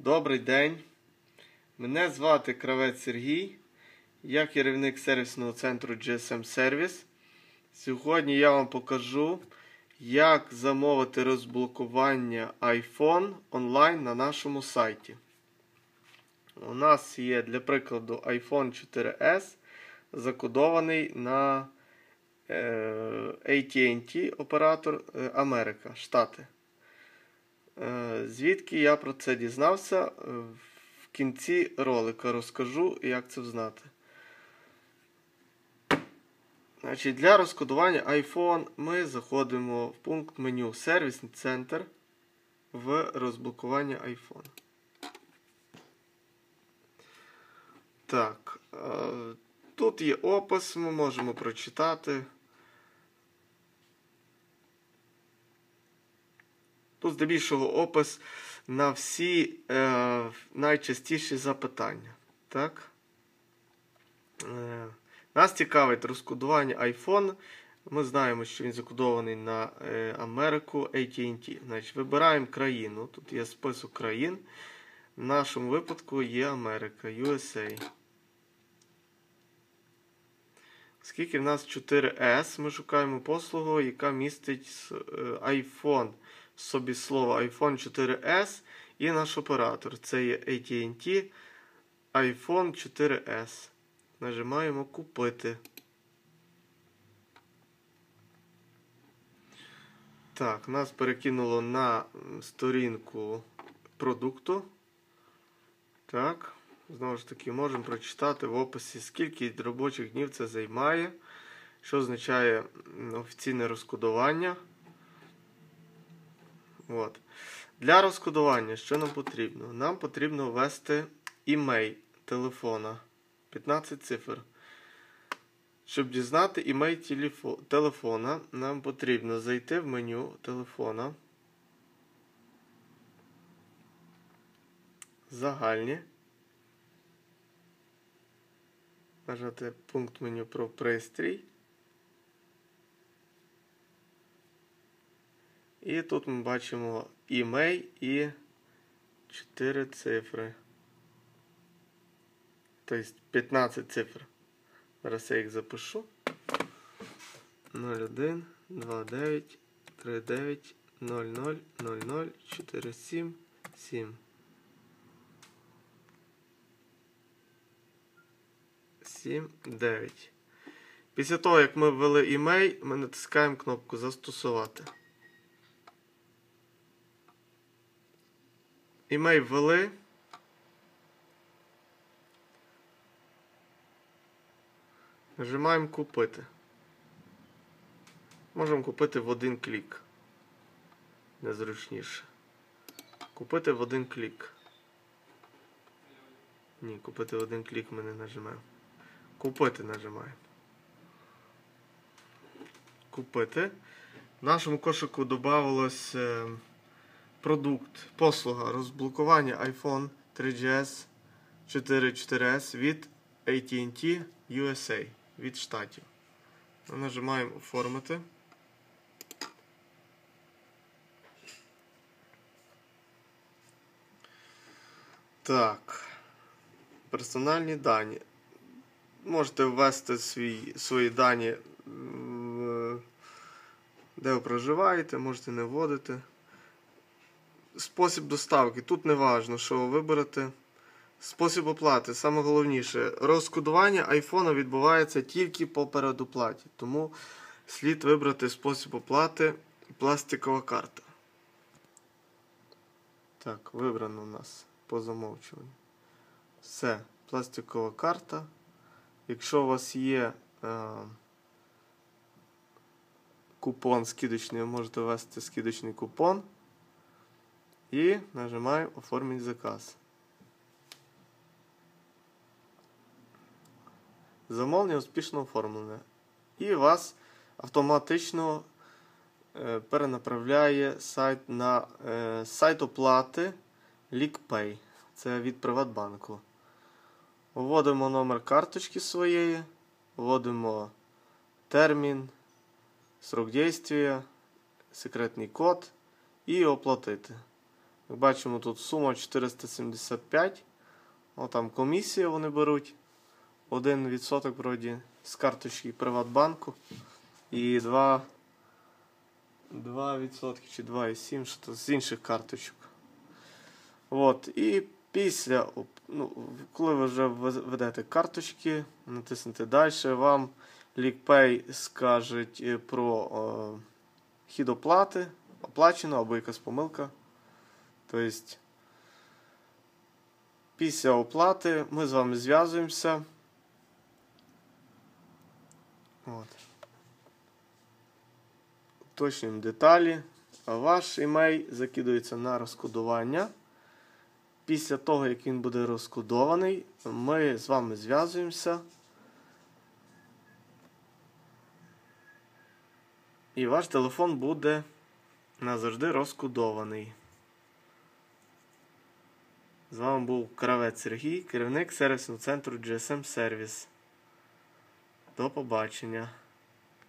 Добрий день. Мене звати Кравець Сергій. Я керівник сервісного центру GSM Service. Сьогодні я вам покажу, як замовити розблокування iPhone онлайн на нашому сайті. У нас є для прикладу iPhone 4S, закодований на е, AT&T оператор е, Америка, Штати. Е, Звідки я про це дізнався? Е, В кінці ролика розкажу, як це взнати. Значить, Для розкодування iPhone ми заходимо в пункт меню Сервісний центр в розблокування iPhone. Так, е, тут є опис, ми можемо прочитати. Тут здебільшого опис на всі е, найчастіші запитання. Так? Е, нас цікавить розкодування iPhone. Ми знаємо, що він закодований на е, Америку AT&T. Вибираємо країну. Тут є список країн. В нашому випадку є Америка, USA. Оскільки в нас 4S, ми шукаємо послугу, яка містить е, iPhone собі слово iPhone 4S і наш оператор. Це є AT&T iPhone 4S. Нажимаємо Купити. Так, нас перекинуло на сторінку продукту. Так, знову ж таки, можемо прочитати в описі, скільки робочих днів це займає, що означає офіційне розкодування. От. Для розкодування, що нам потрібно? Нам потрібно ввести імей телефона 15 цифр. Щоб дізнати імей телефона, нам потрібно зайти в меню телефона. Загальні. Нажати пункт меню про пристрій. І тут ми бачимо імей і 4 цифри. Тобто 15 цифр. Зараз я їх запишу. 01 29 39 00 00 47 7. 7, 9. Після того, як ми ввели імей, ми натискаємо кнопку Застосувати. Імей ввели. Нажимаємо купити. Можемо купити в один клік. Незручніше. Купити в один клік. Ні, купити в один клік ми не нажимаємо. Купити нажимаємо. Купити. В нашому кошику додавалось продукт, послуга розблокування iPhone 3GS 4 4S від AT&T USA від штатів. Нажимаємо оформити. Так. Персональні дані. Можете ввести свої, свої дані, де ви проживаєте, можете не вводити. Спосіб доставки. Тут не важливо, що ви виберете. Спосіб оплати. Саме головніше, розкодування айфона відбувається тільки по передоплаті. Тому слід вибрати спосіб оплати пластикова карта. Так, вибрано у нас по замовчуванню. Все, пластикова карта. Якщо у вас є е, купон скидочний, ви можете ввести скидочний купон. І нажимаємо Оформити заказ. Замовлення успішно оформлене. І вас автоматично е, перенаправляє сайт на е, сайт оплати LeakPay. Це від Приватбанку. Вводимо номер карточки своєї, вводимо термін, срок дійства, секретний код і оплатити. Як бачимо, тут сума 475. О, там комісія вони беруть. 1% вроді з карточки Приватбанку. І 2, 2% чи 2,7 що то з інших карточок. От. І після, ну, коли ви вже ввез- ведете карточки, натиснете далі, вам LeakPay скажуть е, про е, хід оплати, оплачено або якась помилка. Тобто, після оплати ми з вами зв'язуємося. От. Уточнюємо деталі. Ваш імей закидується на розкодування. Після того, як він буде розкодований, ми з вами зв'язуємося. І ваш телефон буде назавжди розкодований. З вами був Кравець Сергій, керівник сервісного центру GSM Service. До побачення.